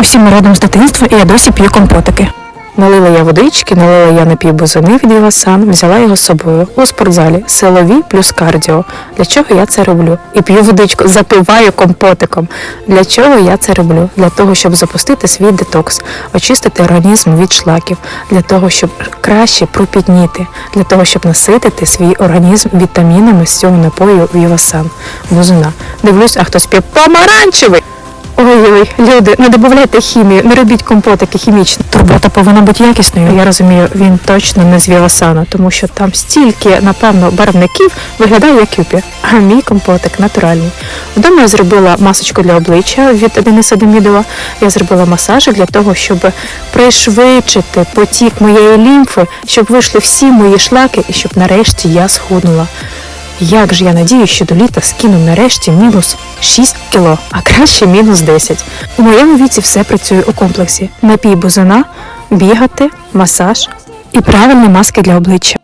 Усім ми родом з дитинства, і я досі п'ю компотики. Налила я водички, налила я напій бузини від Вівасан, взяла його з собою у спортзалі, силові плюс кардіо. Для чого я це роблю? І п'ю водичку, запиваю компотиком. Для чого я це роблю? Для того, щоб запустити свій детокс, очистити організм від шлаків, для того, щоб краще пропітніти, для того, щоб наситити свій організм вітамінами з цього напою Вівасан. Бузина. Дивлюсь, а хтось п'є помаранчевий. Ой-ой, люди, не додавайте хімію, не робіть компотики хімічні. Турбота повинна бути якісною. Я розумію, він точно не з Вівасана, тому що там стільки, напевно, барвників виглядає як юпі. А мій компотик натуральний. Вдома я зробила масочку для обличчя від Дениса Демідова. Я зробила масажі для того, щоб пришвидшити потік моєї лімфи, щоб вийшли всі мої шлаки і щоб нарешті я схуднула. Як же я надію, що до літа скину нарешті мінус 6 кіло, а краще мінус 10. У моєму віці все працює у комплексі: напій бузина, бігати, масаж і правильні маски для обличчя.